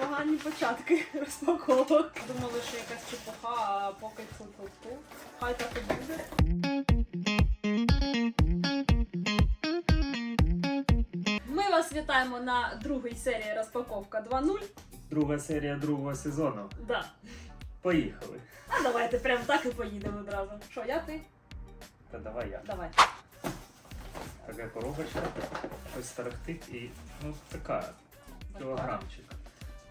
Погані початки розпаковок. Думали, що якась чепуха, а поки фу-фу-фу. Хай так і буде. Ми вас вітаємо на другій серії розпаковка 2.0. Друга серія другого сезону. Да. Поїхали. А давайте прям так і поїдемо одразу. Що, я ти? Та давай я. Давай. Така коробочка, щось тарахтить і ну така кілограмчик.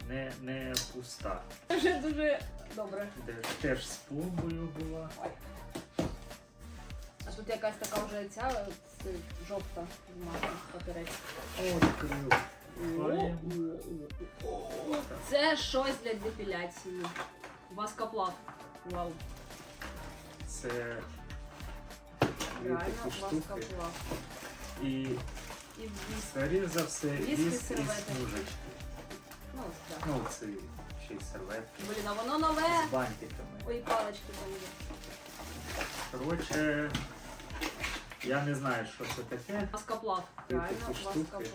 Не, не пуста. Дуже дуже добре. Де теж з пломбою була. А тут якась така вже ця жовта змазана папірець. О. Це щось для депіляції. Васкоплав. Вау. Це Реально васкоплав. І І віск. скоріше за все Віск і віск із серветки. смужечки. Ну, так. Ну, це ще й серветки. Блін, а воно нове. З бантиками. Ой, палички там є. Коротше, я не знаю, що це таке. Васкоплав. Ти Реально такі штуки.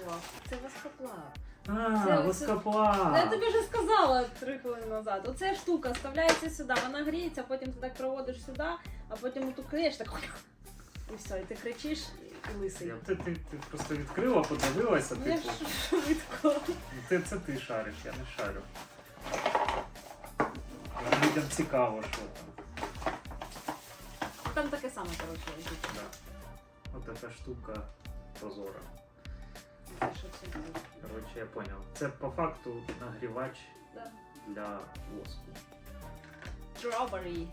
Це васкоплав. А, Це- воскоплав. Ну, Я тобі вже сказала три хвилини назад. Оця штука вставляється сюди, вона гріється, потім ти так проводиш сюди, а потім оту клеїш так. І все, і ти кричиш і лисий. Я, ти, ти, ти просто відкрила, подивилася, Я типу. ж швидко. Ти, це ти шариш, я не шарю. Людям цікаво, що там. Там таке саме, коротше, лежить. Да. Ось така штука прозора. Що це буде? Коротше, я поняв. Це по факту нагрівач Да. для воску. Strawberry.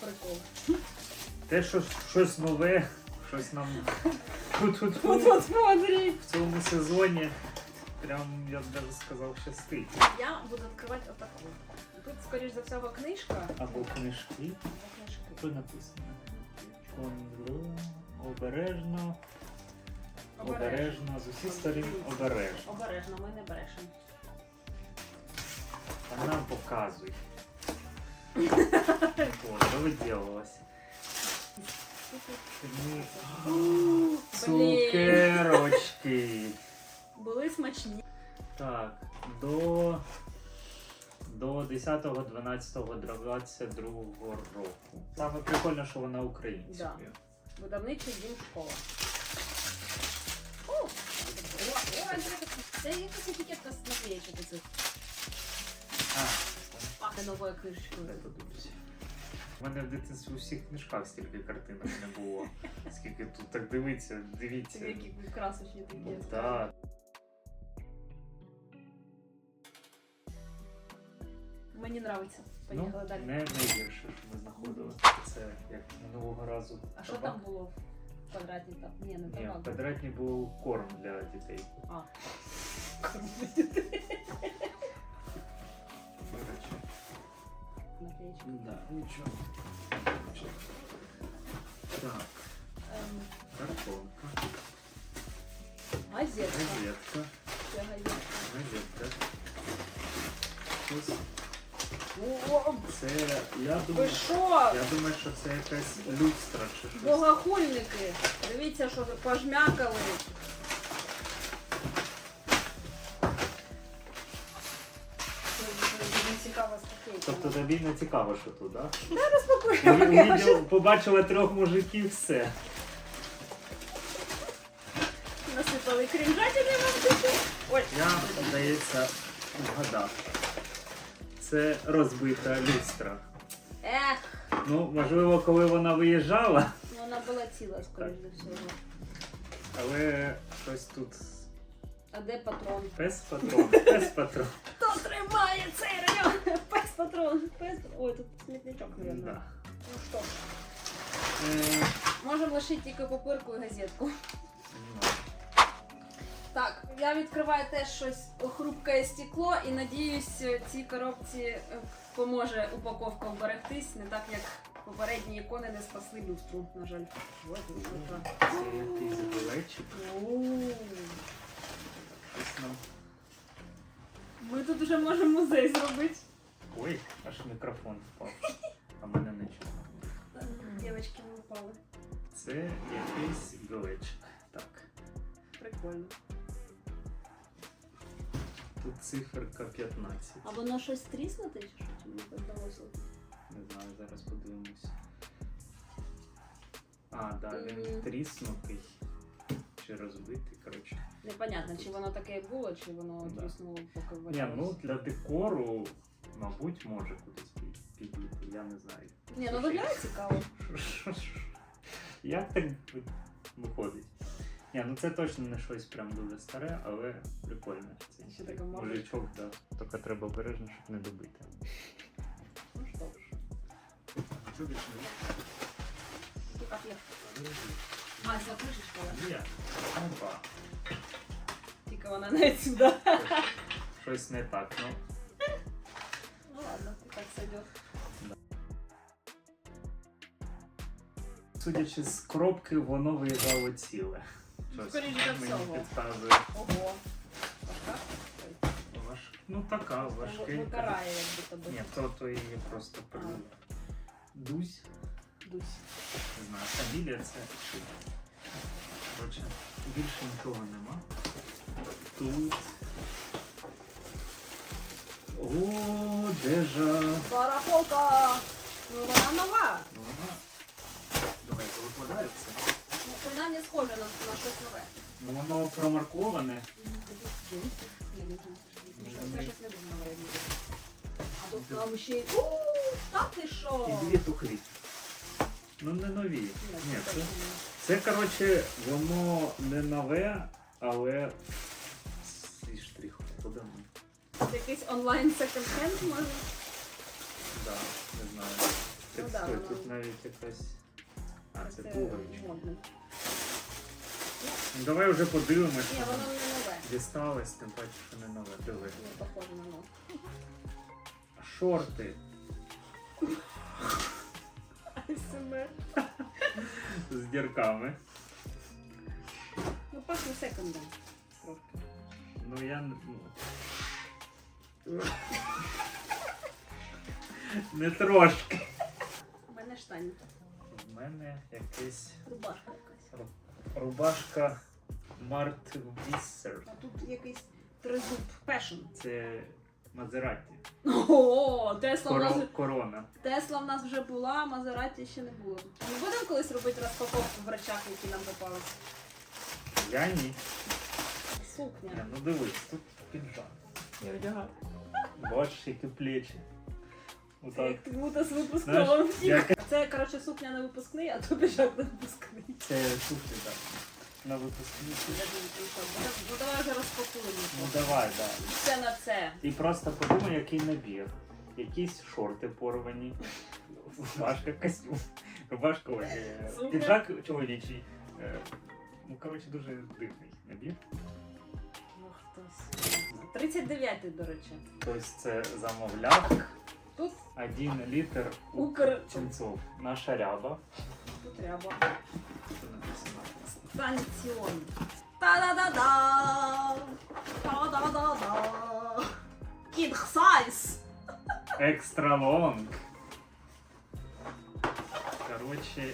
Прикол. Те, що щось нове, щось нам тут От от смотри. в цьому сезоні. Прям я б навіть сказав щастить. Я буду відкривати отаку. Тут, скоріш за всього, книжка. Або книжки. Що написано? Конло, обережно, обережно, з усіх сторін обережно. Обережно, ми не брешемо. А нам показуй. Виділилось? Блін. Цукерочки. Були смачні. Так, до, до 10.12.22 року. Саме прикольно, що вона українською. Видавничий дім школа. О! Це якась етикетка з наклеєчок оцих. А, Пахне новою подивлюся. У мене в дитинстві у всіх книжках стільки картинок не було. Скільки тут так дивиться, дивіться. Які красочні такі. Ну, так. Мені подобається. Ну, Поїхали далі. не найгірше, що ми знаходили. Це як минулого разу. А що там було в квадратній там? Ні, не Ні, табак. в квадратні був корм для дітей. А. Коротше. Наклеєчка. Да, нічого. Так, Ем, картонка, Газетка. газетка, газетка. газетка. Ось О, це, я Ви думаю, що? я думаю, що це якась люстра чи щось. Богохульники. Дивіться, що ви пожмякали. Тобі не цікаво, що тут, так? Да? Увидел, побачила трьох мужиків, все. Насипали крінжатини вам тут. Ой, Я, здається, вгадав. Це розбита люстра. ех, Ну, можливо, коли вона виїжджала, вона була ціла, скоріш за всього. але щось тут А де патрон? пес патрон, пес патрон. Хто тримає цей район? Патрон, пес. Ой, тут смітничок, мабуть. Да. Ну що, Е, можемо лишити тільки папирку і газетку. Так, я відкриваю теж щось хрупке стекло і надіюсь, цій коробці е, поможе упаковка вберегтись, не так як попередні ікони не спасли люстру, на жаль. Ось. Якийсь білечик. Ми тут вже можемо музей зробити. Ой, аж мікрофон впав. А мене не чутно. Дівчатки не впали. Це якийсь глечик. Так. Прикольно. Тут циферка 15. А воно щось тріснути чи що? Мені подалося? Не знаю, зараз подивимось. А, да, він Мгм. тріснутий. Чи розбитий, коротше. Непонятно, чи воно таке було, чи воно Да. тріснуло поки Ні, ввалялось. ну для декору, мабуть, може кудись пі- підійти, я не знаю. Ні, ну виглядає цікаво. Як так виходить? Ні, ну це точно не щось прям дуже старе, але прикольне. Це Ще така мордочка. мужичок, да. Тільки треба обережно, щоб не добити. Ну що ж. Тут папір. А, ця кришечка. да? Ні, опа. Тільки вона не сюди. Щось не так, ну. Ну сойдет. Судячи з коробки, воно виїжджало ціле. Щось Скоріше за мені всього. підказує. Ого. Така? Важ... Ну така, важкий. Викарає, як будто би. Ні, то, то її просто при... Дусь. Дусь. Не знаю, фамілія це чи. Коротше, більше нічого нема. Тут. О, дежа. Барахолка! Ну вона нова. Ну, Вона. Давай, викладається. Ну, принаймні схоже на, на щось нове. Ну, воно промарковане. Це щось не дуже нове. А тут там ще й... У, Та ти що? І дві тухлі. Ну не нові. Ні, це це, це коротше, воно не нове, але якийсь онлайн секонд-хенд, може? Да, не знаю. Ну Так, да, стой, воно- навіть якась. А, це пуговичка. модно. Ну давай вже подивимось, Ні, що воно не нове. дісталось, тим паче, що не нове. Диви. Не похоже на нове. Шорти СМР. з дірками. Ну, пахне секондом. Ну я не- ну. Не трошки. У мене штані. В мене якась Рубашка якась. ру- рубашка Март Віссер. А тут якийсь тризуб. Пешн. Це Мазераті. О, Тесла в нас Коро- Корона. Тесла в нас вже була, а Мазераті ще не було. Ми будемо колись робити розпаковку в речах, які нам попались. Я ні. Ні, Сукня. ну дивись, тут піджак. Я одягаю. Бачиш, які плечі. Це Отак. як будто з Знаєш, випускного як Це, коротше, сукня на випускний, а то піджак на випускний. це туфлі, так. На випускниці. Ну давай вже розпакуємо. Ну давай, так. Це на це. І просто подумай, який набір. Якісь шорти порвані, рубашка, костюм, рубашка, е, піджак чоловічий. Е, Ну, коротше, дуже дивний набір. Ну, хтось. 39-й, до речі. Тобто це замовляв Тут, один літр Укр- ченцов. Наша ряба. тут ряба. Що написано? Станціон. Та-да-да-да! Та-да-да-да! King size! Екстра лонг. Коротше,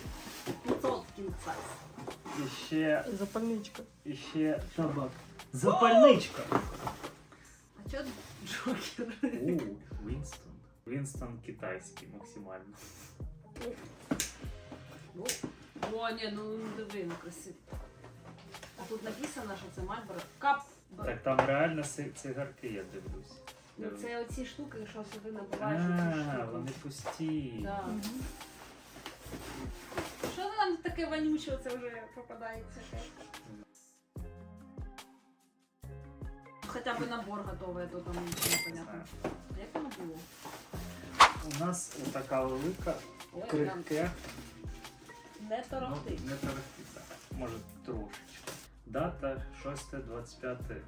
500 king size. іще, Запальничка. іще табак. Запальничка. Чо Джокер? У, Вінстон. Вінстон китайський максимально. Ну, О, ні, ну диви, ну красиво. А тут написано, що це Мальборо. Кап. Так там реально цигарки, я дивлюсь. Ну, це оці штуки, що сюди набиваєш оці А, вони пусті. Да. Що там таке вонюче це вже попадається? Хоча б набор готовий, а то там нічого не Не А Як воно було? У нас така велика, Ой, крихке. не Ну, не торохти, так. Може трошечки. Дата 6.25.21.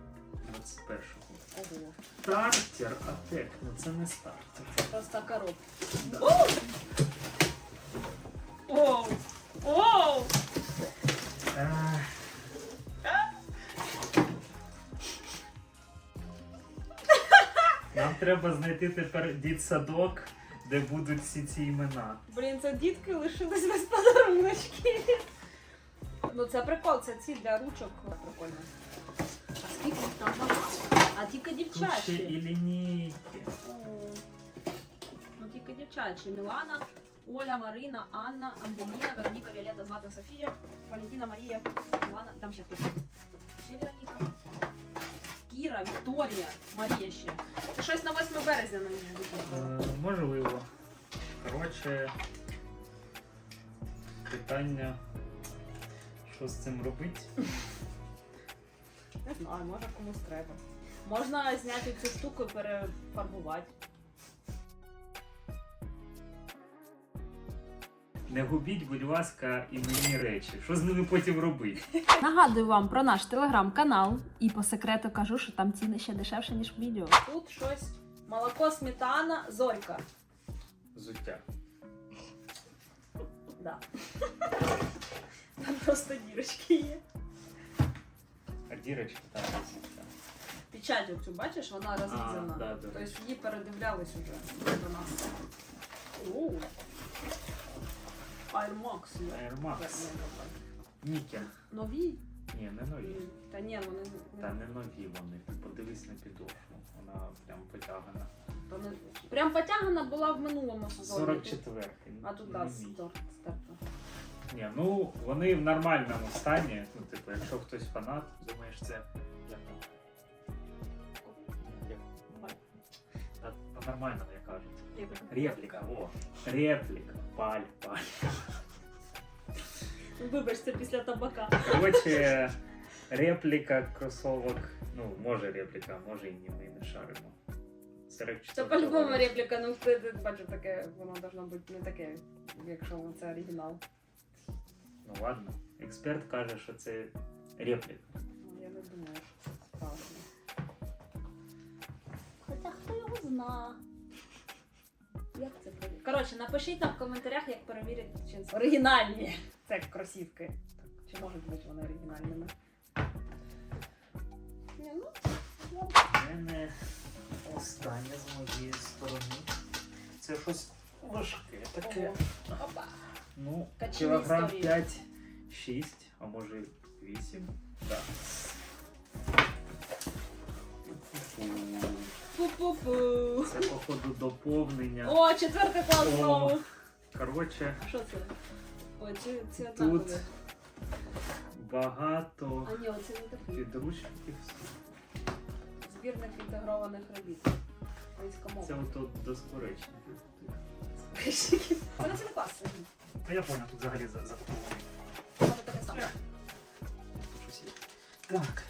Ого. Стартер Атек. Ну це не стартер. Просто коробка. Да. Треба знайти тепер дітсадок, де будуть всі ці імена. Блін, це дітки лишились без подаруночки. Ну це прикол, це ці для ручок прикольно. А скільки їх там багато? А тільки Тут ще дівчачі. і лінійки. О, Ну тільки дівчачі. Мілана, Оля, Марина, Анна, Ангеліна, Вероніка, Віолетта, Злата, Софія, Валентина, Марія, Мілана, там ще хтось. Кіра, Вікторія, Марія ще. Це щось на 8 березня на мене буде. Е, Можливо. Коротше, питання, що з цим робити? Не знаю, може комусь треба. Можна зняти цю штуку і перефарбувати. Не губіть, будь ласка, іменні речі. Що з ними потім робити? Нагадую вам про наш телеграм-канал і по секрету кажу, що там ціни ще дешевше, ніж в відео. Тут щось. Молоко, сметана, зорька. Зуття. Да. Там просто дірочки є. А дірочки там зуття. Печать оцю, бачиш, вона розрізана. да, тобто її передивлялись уже до нас. О. Air Max є. Air Max. Ніки. Нові? Ні, не нові. Та ні, вони Та не, не нові вони. Подивись на підошву. Вона прям потягана. то не... Прям потягана була в минулому сезоні. 44-й. А тут да, стор- стерто. Ні, ну вони в нормальному стані. Ну, типу, якщо хтось фанат, думаєш, це як там? Як? Та, та нормально, я кажу. Репліка, о. Репліка. Паль, паль. Вибач, це після табака. Коротше, репліка кросовок. Ну, може репліка, може і ні, ми не шаримо. 44 Це по-любому репліка, ну ти, ти бачу таке, воно должно бути не таке, якщо це оригінал. Ну ладно. Експерт каже, що це репліка. Ну, я не думаю, що це справжнє. Хоча хто його зна. Як це перевірити? Коротше, напишіть нам в коментарях, як перевірити, чи це оригінальні. Це кросівки. Чи можуть бути вони оригінальними? Ні, ну, У мене останнє з моєї сторони. Це щось важке таке. Опа. Ну, Качани кілограм історії. 5-6, а може 8. Да. Пу-пу-пу. Це, походу, доповнення. О, четвертий клас знову. Коротше, Що це? Ой, ці, ці Тут багато А ні, оце не такий. підручників. Збірник інтегрованих робіт. Це ото доскоречник. Це не це не клас. А я понял, тут взагалі за- запакований. Може таке саме. Щось є. Так,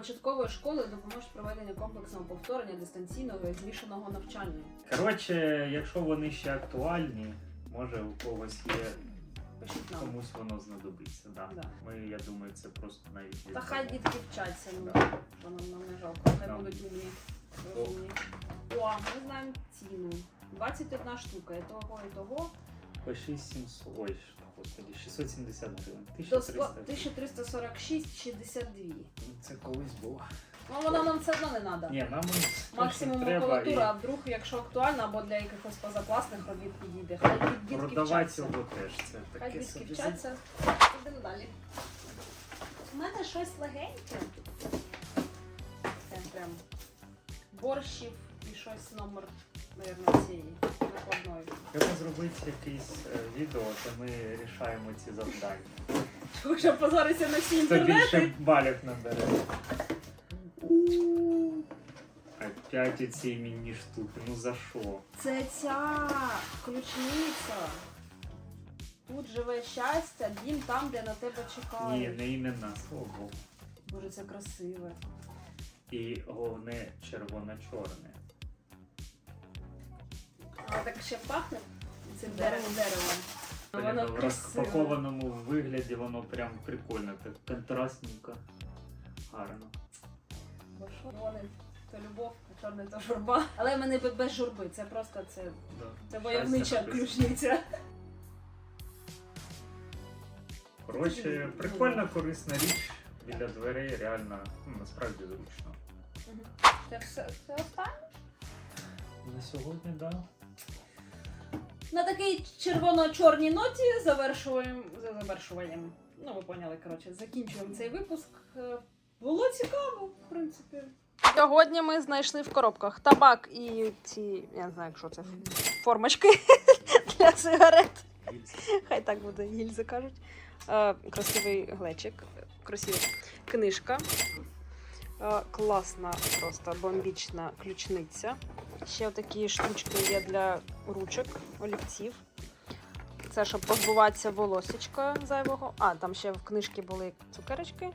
початкової школи допоможуть проведення комплексного повторення дистанційного і змішаного навчання. Коротше, якщо вони ще актуальні, може у когось є, Пишіть нам. комусь воно знадобиться. Да. Да. Ми, я думаю, це просто навіть. Та хай дітки вчаться, ну, Да. що нам, нам не жалко, хай Нам. будуть умні. розумні. О, ми знаємо ціну. 21 штука, і того, і того. По 6700, ой, господи, 670 гривень. До 1300 сто- 1346,62. Ну, Це колись було. Ну, вона нам все одно не треба. Ні, нам Максимум треба макулатура, а вдруг, якщо актуально, або для якихось позакласних робіт підійде. Хай діт- і дітки продавати вчаться. його теж. Це Хай таке дітки собі. вчаться. Ідемо далі. У мене щось легеньке. Це прям борщів і щось номер, мабуть, цієї накладної. Треба зробити якесь е, відео, де ми рішаємо ці завдання. Чого щоб позоритися на всі Хто інтернети? більше балів набере. Опять оці іменні штуки. Ну за що? Це ця ключниця. Тут живе щастя, дім там, де на тебе Ні, чекають. не імена, слава Богу. Боже, це красиве. І головне червоно-чорне. А так ще пахне цим деревом деревом. Воно в розпакованому вигляді воно прям прикольно, так контрастненько. Гарно. Бо що вони то любов, а чорний то журба. Але мене б- без журби. Це просто це, Да. це войовнича Щастя ключниця. Коротше, прикольна, корисна річ біля дверей, реально, ну, насправді зручно. Це все це останнє? На сьогодні, так. Да. На такій червоно-чорній ноті завершуємо. Завершуємо. Ну, ви поняли, коротше, закінчуємо цей випуск. Е, Було цікаво, в принципі. Сьогодні ми знайшли в коробках табак і ці, я не знаю, що це формочки для сигарет. Хай так буде, гільзи кажуть. Е, красивий глечик, красива книжка. Е, класна, просто бомбічна ключниця. Ще такі штучки є для ручок, олівців. Це щоб позбуватися волосечка зайвого. А, там ще в книжці були цукерочки.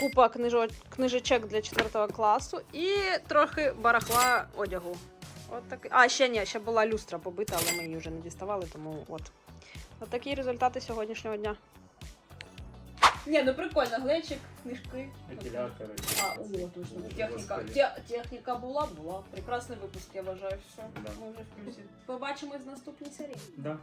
Купа книжо... книжечок для 4 класу і трохи барахла одягу. От такий. А, ще ні, ще була люстра побита, але ми її вже не діставали, тому от. От такі результати сьогоднішнього дня. Ні, ну прикольно, глечик, книжки. Вентилятори. А, о, точно. Техніка, те- техніка була, була. Прекрасний випуск, я вважаю, все. Да. Ми вже в плюсі. Побачимось в наступній серії. Да.